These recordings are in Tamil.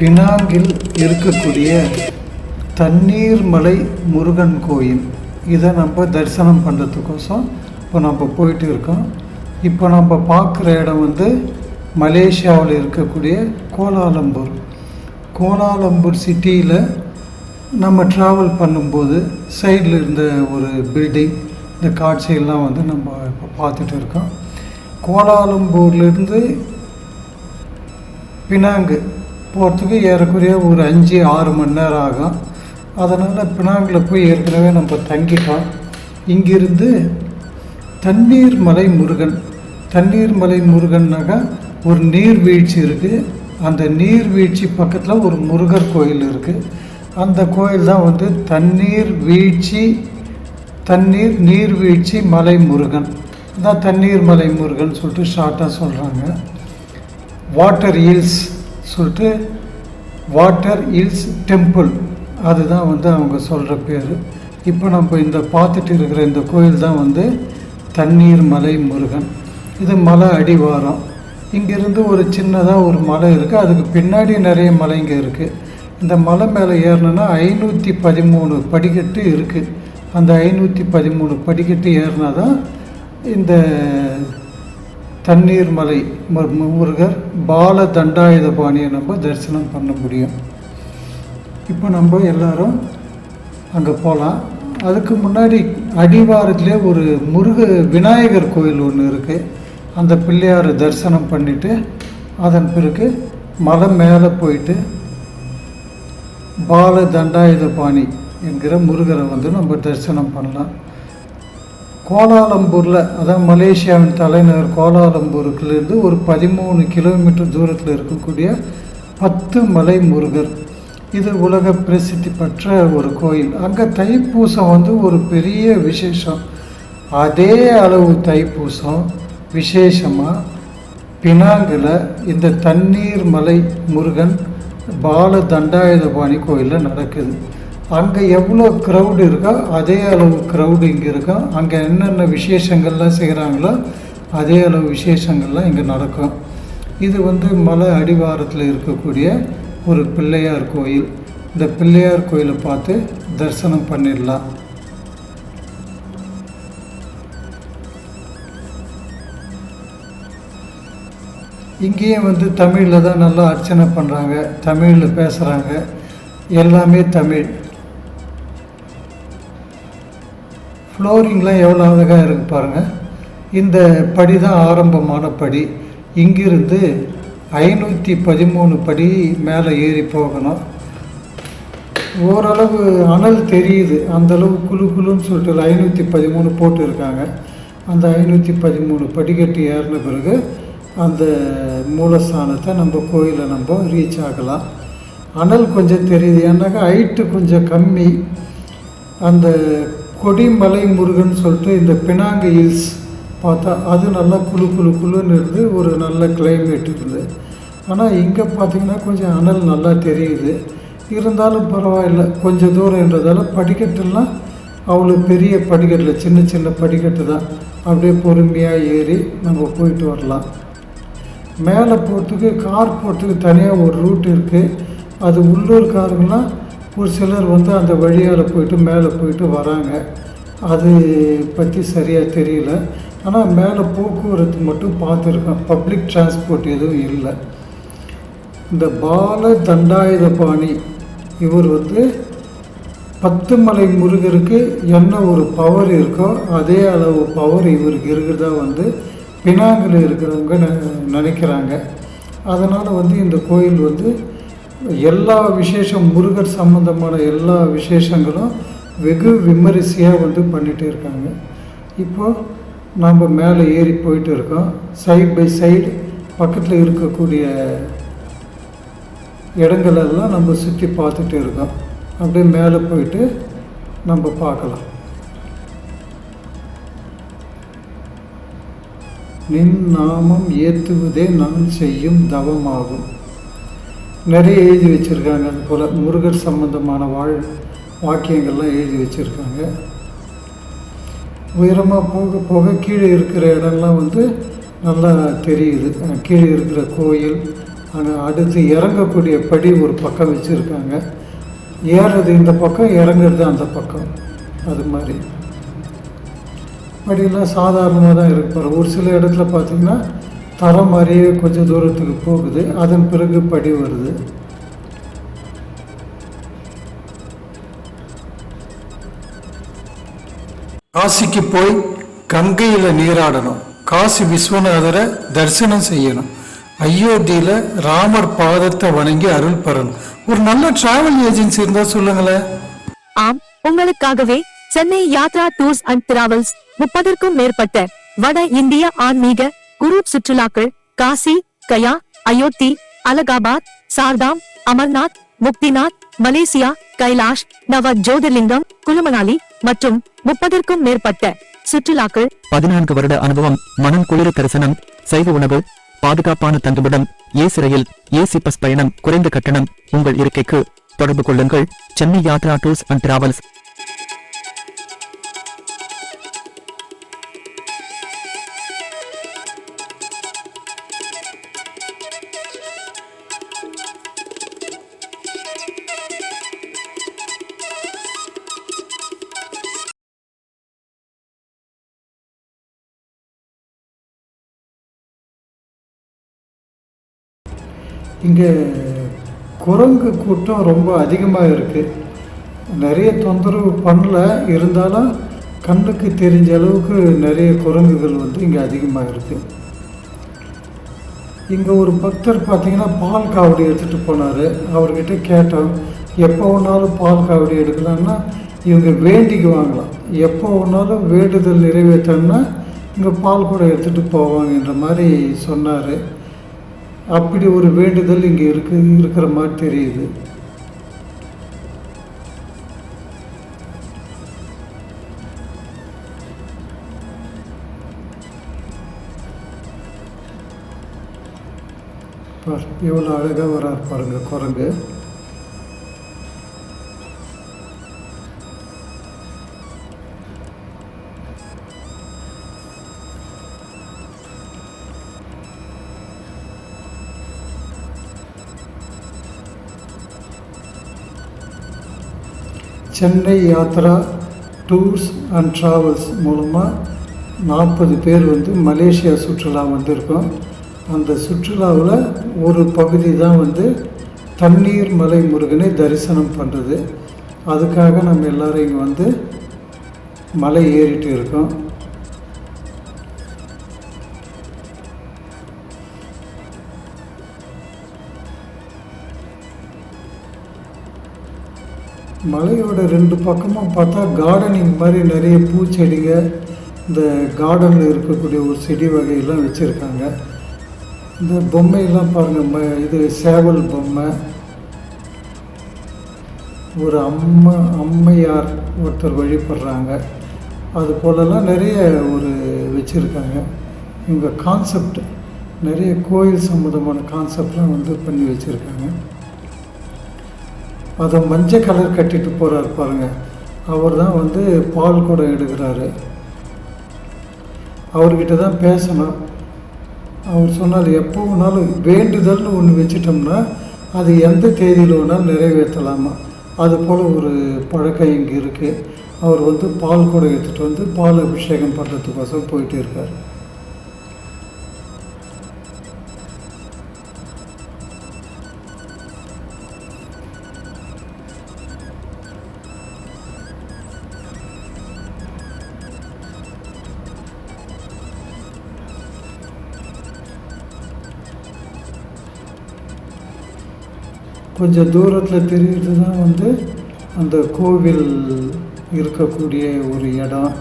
பினாங்கில் இருக்கக்கூடிய தண்ணீர்மலை முருகன் கோயில். இதை நம்ம தரிசனம் பண்ணுறதுக்கோசம் இப்போ நம்ம போயிட்டு இருக்கோம். இப்போ நம்ம பார்க்குற இடம் வந்து மலேசியாவில் இருக்கக்கூடிய கோலாலம்பூர். கோலாலம்பூர் சிட்டியில் நம்ம ட்ராவல் பண்ணும்போது சைடில் இருந்த ஒரு பில்டிங் இந்த காட்சியெல்லாம் வந்து நம்ம இப்போ பார்த்துட்டு இருக்கோம். கோலாலம்பூர்லேருந்து பினாங்கு போகிறதுக்கு ஏறக்குறைய ஒரு அஞ்சு ஆறு மணி நேரம் ஆகும். அதனால் பினாங்கில் போய் ஏற்கனவே நம்ம தங்கிட்டோம். இங்கிருந்து தண்ணீர் மலை முருகன். தண்ணீர் மலை முருகன்னாக்கா ஒரு நீர்வீழ்ச்சி இருக்குது அந்த நீர்வீழ்ச்சி பக்கத்தில் ஒரு முருகர் கோயில் இருக்குது அந்த கோயில் தான் வந்து தண்ணீர் வீழ்ச்சி தண்ணீர் நீர்வீழ்ச்சி மலை முருகன். தான் தண்ணீர் மலை முருகன் சொல்லிட்டு ஷார்ட்டாக சொல்கிறாங்க வாட்டர் ஹில்ஸ் சொல்லிட்டு வாட்டர் ஹில்ஸ் டெம்பிள் அதுதான் வந்து அவங்க சொல்கிற பேர். இப்போ நம்ம இந்த பார்த்துட்டு இருக்கிற இந்த கோயில் தான் வந்து தண்ணீர் மலை முருகன். இது மலை அடிவாரம். இங்கேருந்து ஒரு சின்னதாக ஒரு மலை இருக்குது அதுக்கு பின்னாடி நிறைய மலைங்க இருக்குது இந்த மலை மேலே ஏறணுன்னா ஐநூற்றி பதிமூணு படிக்கட்டு இருக்குது அந்த ஐநூற்றி பதிமூணு படிக்கட்டு ஏறினா தான் இந்த தண்ணீர் மலை முருகர் பால தண்டாயுதபாணியை நம்ம தரிசனம் பண்ண முடியும். இப்போ நம்ம எல்லாரும் அங்கே போகலாம் அதுக்கு முன்னாடி அடிவாரத்திலே ஒரு முருக விநாயகர் கோயில் ஒன்று இருக்குது அந்த பிள்ளையார் தரிசனம் பண்ணிவிட்டு அதன் பிறகு மலை மேலே போயிட்டு பால தண்டாயுதபாணி என்கிற முருகரை வந்து நம்ம தரிசனம் பண்ணலாம். கோலாலம்பூரில் அதான் மலேசியாவின் தலைநகர் கோலாலம்பூருக்குலேருந்து ஒரு பதிமூணு கிலோமீட்டர் தூரத்தில் இருக்கக்கூடிய பத்து மலை முருகர். இது உலக பிரசித்தி பெற்ற ஒரு கோயில். அங்கே தைப்பூசம் வந்து ஒரு பெரிய விசேஷம். அதே அளவு தைப்பூசம் விசேஷமாக பினாங்கில் இந்த தண்ணீர் மலை முருகன் பால தண்டாயுதபாணி கோயிலில் நடக்குது. அங்கே எவ்வளோ க்ரௌடு இருக்கோ அதே அளவு க்ரௌடு இங்கே இருக்கும் அங்கே என்னென்ன விசேஷங்கள்லாம் செய்கிறாங்களோ அதே அளவு விசேஷங்கள்லாம் இங்கே நடக்கும். இது வந்து மலை அடிவாரத்தில் இருக்கக்கூடிய ஒரு பிள்ளையார் கோயில். இந்த பிள்ளையார் கோயிலை பார்த்து தரிசனம் பண்ணிடலாம். இங்கேயும் வந்து தமிழில் தான் நல்லா அர்ச்சனை பண்ணுறாங்க தமிழில் பேசுகிறாங்க எல்லாமே தமிழ். ஃப்ளோரிங்லாம் எவ்வளோ அழகாக இருக்கு பாருங்கள் இந்த படி தான் ஆரம்பமான படி. இங்கிருந்து ஐநூற்றி பதிமூணு படி மேலே ஏறி போகணும். ஓரளவு அனல் தெரியுது. அந்த அளவு குழுன்னு சொல்லிட்டு ஐநூற்றி பதிமூணு போட்டிருக்காங்க அந்த ஐநூற்றி பதிமூணு படிக்கட்டு ஏறின பிறகு அந்த மூலஸ்தானத்தை நம்ம கோயிலை நம்ம ரீச் ஆகலாம். அனல் கொஞ்சம் தெரியுது. ஏன்னாக்கா ஹைட்டு கொஞ்சம் கம்மி. அந்த கொடிமலை முருகன் சொல்லிட்டு இந்த பினாங்க ஹில்ஸ் பார்த்தா அது நல்லா குழு குழு குழுன்னு இருந்து ஒரு நல்ல கிளைமேட் இருக்குது ஆனால் இங்கே பார்த்தீங்கன்னா கொஞ்சம் அனல் நல்லா தெரியுது. இருந்தாலும் பரவாயில்ல. கொஞ்சம் தூரம்ன்றதால படிக்கட்டுலாம் அவ்வளோ பெரிய படிக்கட்டில் சின்ன சின்ன படிக்கட்டு தான். அப்படியே பொறுமையாக ஏறி நம்ம போயிட்டு வரலாம். மேலே போகிறதுக்கு கார் போகிறதுக்கு தனியாக ஒரு ரூட் இருக்குது அது உள்ளூர்காரங்களாம் ஒரு சிலர் வந்து அந்த வழியால் போயிட்டு மேலே போயிட்டு வராங்க. அது பற்றி சரியாக தெரியல. ஆனால் மேலே போக்குவரத்து மட்டும் பார்த்துருக்கேன். பப்ளிக் டிரான்ஸ்போர்ட் எதுவும் இல்லை. இந்த பால தண்டாயுதபாணி இவர் வந்து பத்து மலை முருகருக்கு என்ன ஒரு பவர் இருக்கோ அதே அளவு பவர் இவருக்கு இருக்கிறதா வந்து பினாங்கில் இருக்கிறவங்க நினைக்கிறாங்க. அதனால் வந்து இந்த கோயில் வந்து எல்லா விசேஷம் முருகர் சம்மந்தமான எல்லா விசேஷங்களும் வெகு விமரிசையாக வந்து பண்ணிகிட்டே இருக்காங்க. இப்போது நம்ம மேலே ஏறி போயிட்டு இருக்கோம். சைட் பை சைடு பக்கத்தில் இருக்கக்கூடிய இடங்களெல்லாம் நம்ம சுற்றி பார்த்துட்டு இருக்கோம். அப்படியே மேலே போயிட்டு நம்ம பார்க்கலாம். நின் நாமம் ஏற்றுவதே நான் செய்யும் தவமாகும். நிறைய எழுதி வச்சுருக்காங்க. அது போல் முருகர் சம்பந்தமான வாழ் வாக்கியங்கள்லாம் எழுதி வச்சுருக்காங்க. உயரமாக போக போக கீழே இருக்கிற இடம்லாம் வந்து நல்லா தெரியுது. கீழே இருக்கிற கோயில் அங்கே அடுத்து இறங்கக்கூடிய படி ஒரு பக்கம் வச்சுருக்காங்க. ஏறுறது இந்த பக்கம் இறங்குறது அந்த பக்கம். அது மாதிரி. படியெல்லாம் சாதாரணமாக தான் இருப்பார் ஒரு சில இடத்துல பார்த்திங்கன்னா தரம் மாதிரியே கொஞ்சம் தூரத்துக்கு போகுது. அதன் பிறகு படி வருது. காசிக்கு போய் கங்கையில் நீராடணும். காசி விஸ்வநாதரை தரிசனம் செய்யணும். அயோத்தியில் ராமர் பாதத்தை வணங்கி அருள் பெறணும். ஒரு நல்ல டிராவல் ஏஜென்சி இருந்தால் சொல்லுங்களேன். ஆம் உங்களுக்காகவே Chennai Yatra tours and travels முப்பதற்கும் மேற்பட்ட வட இந்திய ஆன்மீக குரு சுற்றுலாக்கள் காசி கயா அயோத்தி அலகாபாத் சார்தாம் அமர்நாத் முக்திநாத் மலேசியா கைலாஷ் நவ ஜோதிர்லிங்கம் குலுமனாலி மற்றும் முப்பதற்கும் மேற்பட்ட சுற்றுலாக்கள். பதினான்கு வருட அனுபவம் மனம் குளிர தரிசனம் சைவ உணவு பாதுகாப்பான தங்குமிடம் ஏசி ரயில் ஏசி பஸ் பயணம் குறைந்த கட்டணம் உங்கள் இருக்கைக்கு தொடர்பு கொள்ளுங்கள். Chennai Yatra tours and travels. இங்கே குரங்கு கூட்டம் ரொம்ப அதிகமாக இருக்குது நிறைய தொந்தரவு பண்ணல. இருந்தாலும் கண்ணுக்கு தெரிஞ்ச அளவுக்கு நிறைய குரங்குகள் வந்து இங்கே அதிகமாக இருக்குது இங்கே ஒரு பக்தர் பார்த்தீங்கன்னா பால் காவடி எடுத்துகிட்டு போனார். அவர்கிட்ட கேட்டோம் எப்போ வேணாலும் பால் காவடி எடுக்கலாம்னா இவங்க வேண்டிக்குவாங்களாம் எப்போ வேணாலும் வேண்டுதல் நிறைவேற்றோம்னா இங்கே பால் கூட எடுத்துகிட்டு போவாங்கன்ற மாதிரி சொன்னார். அப்படி ஒரு வேண்டுதல் இங்கே இருக்கு இருக்கிற மாதிரி தெரியுது. பார் எவ்வளோ அழகாக வரார் பாருங்கள் குரங்கு. Chennai Yatra tours and travels மூலமாக நாற்பது பேர் வந்து மலேசியா சுற்றுலா வந்திருக்கோம். அந்த சுற்றுலாவில் ஒரு பகுதி தான் வந்து தண்ணீர் மலை முருகனை தரிசனம் பண்ணுறது அதுக்காக நம்ம எல்லோரும் இங்கே வந்து மலை ஏறிட்டு இருக்கோம். மலையோட ரெண்டு பக்கமும் பார்த்தா கார்டனிங் மாதிரி நிறைய பூச்செடிங்க இந்த கார்டனில் இருக்கக்கூடிய ஒரு செடி வகையெல்லாம் வச்சுருக்காங்க. இந்த பொம்மையெல்லாம் பாருங்கள் ம இது சேவல் பொம்மை. ஒரு அம்மா அம்மையார் ஒருத்தர் வழிபடுறாங்க. அது போலலாம் நிறைய ஒரு வச்சுருக்காங்க. இவங்க கான்செப்ட் நிறைய கோயில் சம்மந்தமான கான்செப்ட்லாம் வந்து பண்ணி வச்சுருக்காங்க. அதை மஞ்சள் கலர் கட்டிட்டு போகிறார் பாருங்க. அவர் தான் வந்து பால் கூட எடுக்கிறாரு. அவர்கிட்ட தான் பேசணும். அவர் சொன்னார் எப்போ வேணாலும் வேண்டுதல்னு ஒன்று வச்சிட்டோம்னா அது எந்த தேதியில் வேணாலும் நிறைவேற்றலாமா? அது போல் ஒரு பழக்கம் இங்கே இருக்குது அவர் வந்து பால் கூட எடுத்துகிட்டு வந்து பால் அபிஷேகம் பண்ணுறதுக்கோசம் போயிட்டே இருக்கார். கொஞ்சம் தூரத்தில் தெரியுறது தான் வந்து அந்த கோவில் இருக்கக்கூடிய ஒரு இடம்.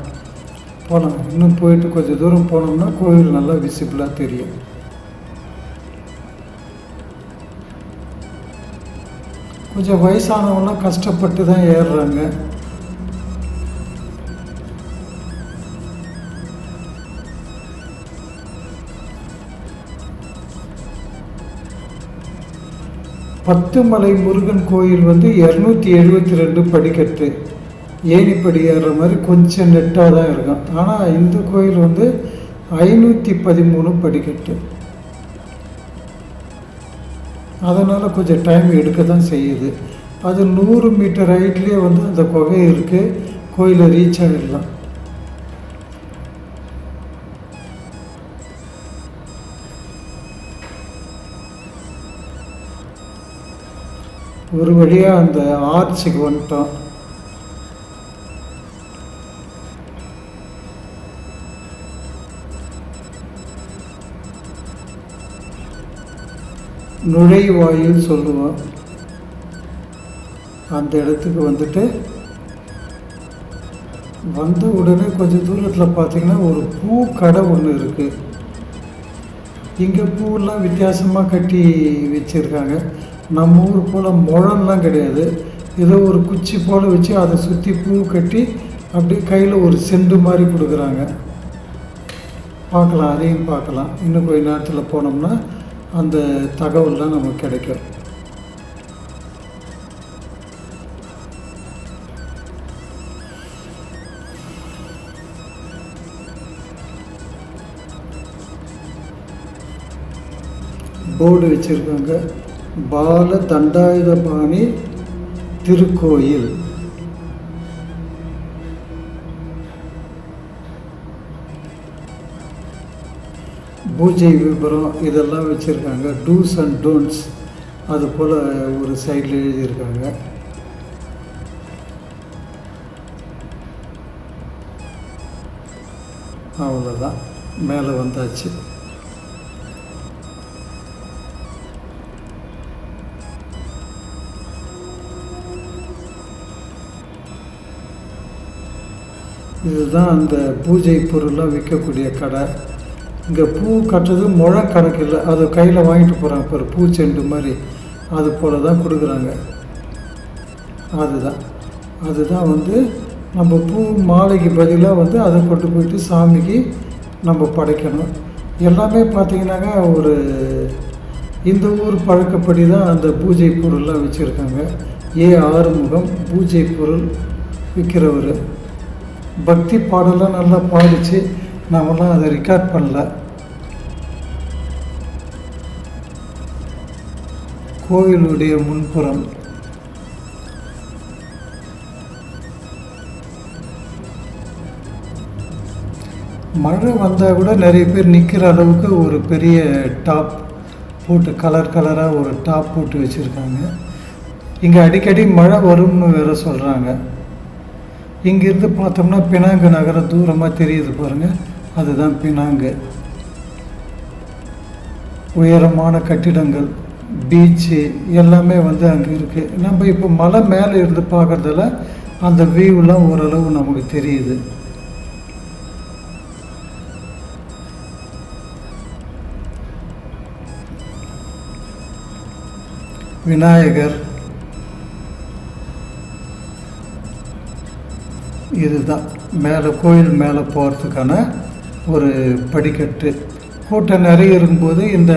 போகலாம் இன்னும் போயிட்டு கொஞ்சம் தூரம் போனோம்னா கோவில் நல்லா விசிபிளாக தெரியும். கொஞ்சம் வயசானவங்களாம் கஷ்டப்பட்டு தான் ஏறுறாங்க. பத்துமலை முருகன் கோயில் வந்து இரநூத்தி எழுபத்தி ரெண்டு படிக்கட்டு. ஏணிப்படி ஏறுற மாதிரி கொஞ்சம் நெட்டாக தான் இருக்கும். ஆனால் இந்த கோயில் வந்து ஐநூற்றி பதிமூணு படிக்கட்டு. அதனால் கொஞ்சம் டைம் எடுக்க தான் செய்யுது. அது நூறு மீட்டர் ஹைட்லேயே வந்து அந்த குகை இருக்குது கோயிலை ரீச் ஆகிடலாம் ஒரு வழியாக அந்த ஆர்ச்சுக்கு வந்துட்டோம். நுழைவாயில் சொல்லுவோம். அந்த இடத்துக்கு வந்துட்டு வந்த உடனே கொஞ்சம் தூரத்தில் பார்த்தீங்கன்னா ஒரு பூ கடை ஒன்று இருக்குது இங்கே பூவெல்லாம் வித்தியாசமாக கட்டி வச்சுருக்காங்க. நம்ம ஊர் போல் முழம்லாம் கிடையாது. ஏதோ ஒரு குச்சி போல் வச்சு அதை சுற்றி பூ கட்டி அப்படியே கையில் ஒரு செண்டு மாதிரி கொடுக்குறாங்க. பார்க்கலாம் அதையும் பார்க்கலாம். இன்னும் கொஞ்ச நேரத்தில் போனோம்னா அந்த தகவல்லாம் நமக்கு கிடைக்கும். போர்டு வச்சுருக்காங்க. பால தண்டாயுதபாணி திருக்கோயில். பூஜை விபரம் இதெல்லாம் வச்சுருக்காங்க. டூஸ் அண்ட் டோன்ட்ஸ் அது போல் ஒரு சைடில் எழுதியிருக்காங்க. அவ்வளோதான் மேலே வந்தாச்சு. இதுதான் அந்த பூஜை பொருள்லாம் விற்கக்கூடிய கடை. இங்கே பூ கட்டுறது முழம் கணக்கு இல்லை. அது கையில் வாங்கிட்டு போகிறாங்க பாரு பூச்செண்டு மாதிரி. அது போல தான் கொடுக்குறாங்க. அதுதான். அதுதான் வந்து நம்ம பூ மாலைக்கு பதிலாக வந்து அதை கொண்டு போயிட்டு சாமிக்கு நம்ம படைக்கணும். எல்லாமே பார்த்திங்கனாக்கா ஒரு இந்த ஊர் பழக்கப்படி தான் அந்த பூஜை பொருள்லாம் வச்சுருக்காங்க. ஏ ஆறுமுகம் பூஜை பொருள் விற்கிறவர் பக்தி பாடலாம் நல்லா பாடிச்சு நாமெல்லாம் அதை ரெக்கார்ட் பண்ணல. கோவிலுடைய முன்புறம். மழை வந்தால் கூட நிறைய பேர் நிற்கிற அளவுக்கு ஒரு பெரிய டாப் போட்டு கலர் கலராக ஒரு டாப் போட்டு வச்சுருக்காங்க. இங்கே அடிக்கடி மழை வரும்னு வேறு சொல்கிறாங்க இங்கேருந்து பார்த்தோம்னா பினாங்கு நகரம் தூரமாக தெரியுது பாருங்கள் அதுதான் பினாங்கு. உயரமான கட்டிடங்கள் பீச்சு எல்லாமே வந்து அங்கே இருக்குது நம்ம இப்போ மலை மேலே இருந்து பார்க்குறதால அந்த வியூலாம் ஓரளவு நமக்கு தெரியுது. விநாயகர் இதுதான். மேலே கோயில் மேலே போகிறதுக்கான ஒரு படிக்கட்டு. கூட்டம் நிறைய இருக்கும்போது இந்த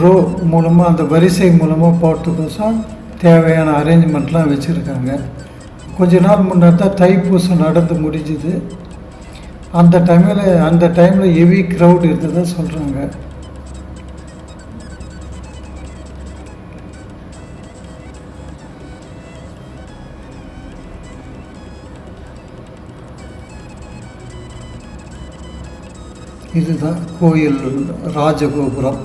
ரோ மூலமாக அந்த வரிசை மூலமாக போகிறதுக்கோசம் தேவையான அரேஞ்ச்மெண்ட்லாம் வச்சுருக்காங்க. கொஞ்ச நாள் முன்னாடி தான் தைப்பூசம் நடந்து முடிஞ்சுது. அந்த டைமில் அந்த டைமில் ஹெவி க்ரௌட் இருந்ததாக சொல்கிறாங்க இதுதான் கோயில் ராஜகோபுரம்.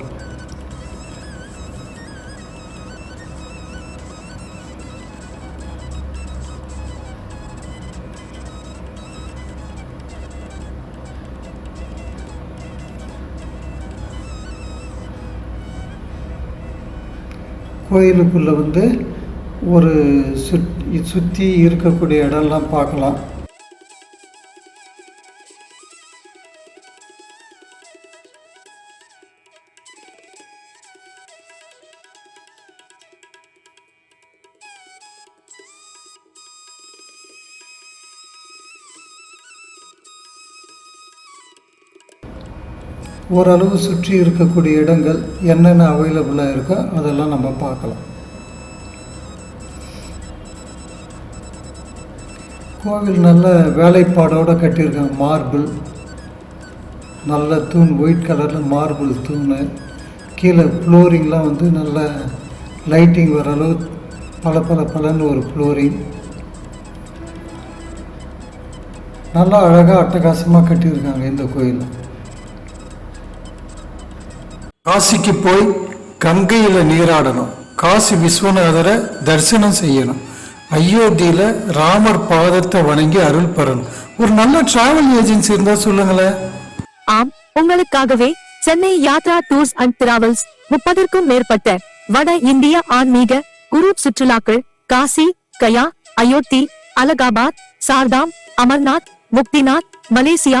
கோயிலுக்குள்ளே வந்து ஒரு சுத் சுற்றி இருக்கக்கூடிய இடம்லாம் பார்க்கலாம். ஓரளவு சுற்றி இருக்கக்கூடிய இடங்கள் என்னென்ன அவைலபிளாக இருக்கோ அதெல்லாம் நம்ம பார்க்கலாம். கோவில் நல்ல வேலைப்பாடோடு கட்டியிருக்காங்க. மார்பிள் நல்ல தூண் ஒயிட் கலரில் மார்பிள் தூண். கீழே ஃப்ளோரிங்லாம் வந்து நல்ல லைட்டிங் வர அளவு பல பல பலன்னு ஒரு ஃப்ளோரிங் நல்லா அழகாக அட்டகாசமாக கட்டியிருக்காங்க இந்த கோயில். காசிக்கு போய் கங்கையில் நீராடணும். காசி விஸ்வநாதரை தரிசனம் செய்யணும். அயோத்தியில் ராமர் பாதத்தை வணங்கி அருள் பெறணும். ஒரு நல்ல டிராவல் ஏஜென்சி இருந்தா சொல்லுங்களேன். ஆம் உங்களுக்காகவே Chennai Yatra tours and travels முப்பதற்கும் மேற்பட்ட வட இந்திய ஆன்மீக குரு சுற்றுலாக்கள் காசி கயா அயோத்தி அலகாபாத் சார்தாம் அமர்நாத் முக்திநாத் மலேசியா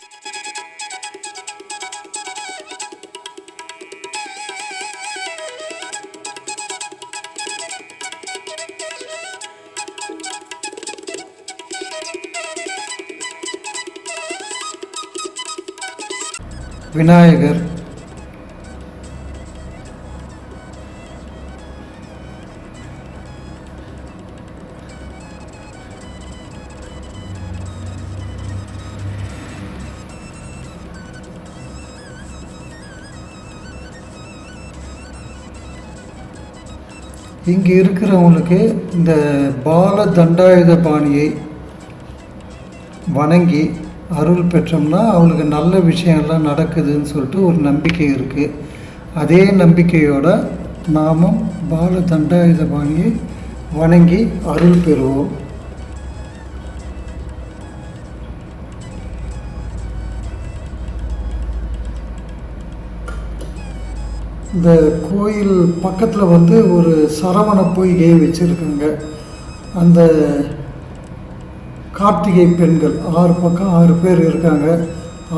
Vinayagar. இங்கே இருக்கிறவங்களுக்கு இந்த பால தண்டாயுத பாணியை வணங்கி அருள் பெற்றோம்னா அவங்களுக்கு நல்ல விஷயம்லாம் நடக்குதுன்னு சொல்லிட்டு ஒரு நம்பிக்கை இருக்குது அதே நம்பிக்கையோட நாமும் பால தண்டாயுத பாணியை வணங்கி அருள் பெறுவோம். இந்த கோயில் பக்கத்தில் வந்து ஒரு சரவண பொய்கை வச்சுருக்குங்க. அந்த கார்த்திகை பெண்கள் ஆறு பக்கம் ஆறு பேர் இருக்காங்க.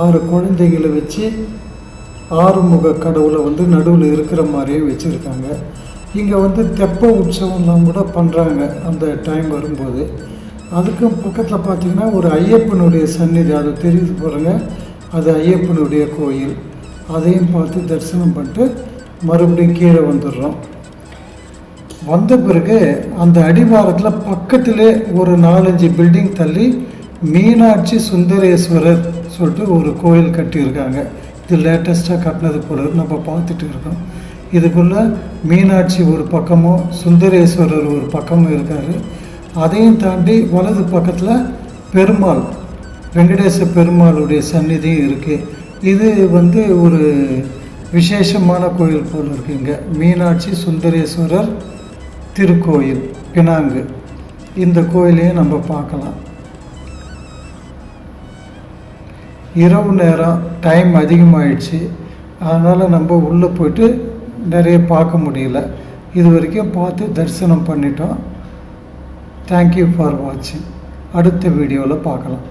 ஆறு குழந்தைகளை வச்சு ஆறுமுக கடவுளை வந்து நடுவில் இருக்கிற மாதிரியே வச்சுருக்காங்க. இங்கே வந்து தெப்ப உற்சவம்லாம் கூட பண்ணுறாங்க அந்த டைம் வரும்போது. அதுக்கும் பக்கத்தில் பார்த்திங்கன்னா ஒரு ஐயப்பனுடைய சந்நிதி அது தெரிஞ்சு பாருங்கள் அது ஐயப்பனுடைய கோயில். அதையும் பார்த்து தரிசனம் பண்ணிட்டு மறுபடியும் கீழே வந்துடுறோம். வந்த பிறகு அந்த அடிவாரத்தில் பக்கத்திலே ஒரு நாலஞ்சு பில்டிங் தள்ளி மீனாட்சி சுந்தரேஸ்வரர் சொல்லிட்டு ஒரு கோயில் கட்டியிருக்காங்க. இது லேட்டஸ்ட்டாக கட்டினது போல நம்ம பார்த்துட்டு இருக்கோம். இதுக்குள்ளே மீனாட்சி ஒரு பக்கமும் சுந்தரேஸ்வரர் ஒரு பக்கமும் இருக்கார். அதையும் தாண்டி வலது பக்கத்தில் பெருமாள் வெங்கடேச பெருமாளுடைய சந்நிதியும் இருக்குது இது வந்து ஒரு விசேஷமான கோயில் போல் இருக்குங்க மீனாட்சி சுந்தரேஸ்வரர் திருக்கோயில் பினாங்கு. இந்த கோயிலையும் நம்ம பார்க்கலாம். இரவு நேரம் டைம் அதிகமாகிடுச்சு அதனால் நம்ம உள்ளே போயிட்டு நிறைய பார்க்க முடியல. இது வரைக்கும் பார்த்து தரிசனம் பண்ணிட்டோம். தேங்க்யூ ஃபார் வாட்சிங் அடுத்த வீடியோவில் பார்க்கலாம்.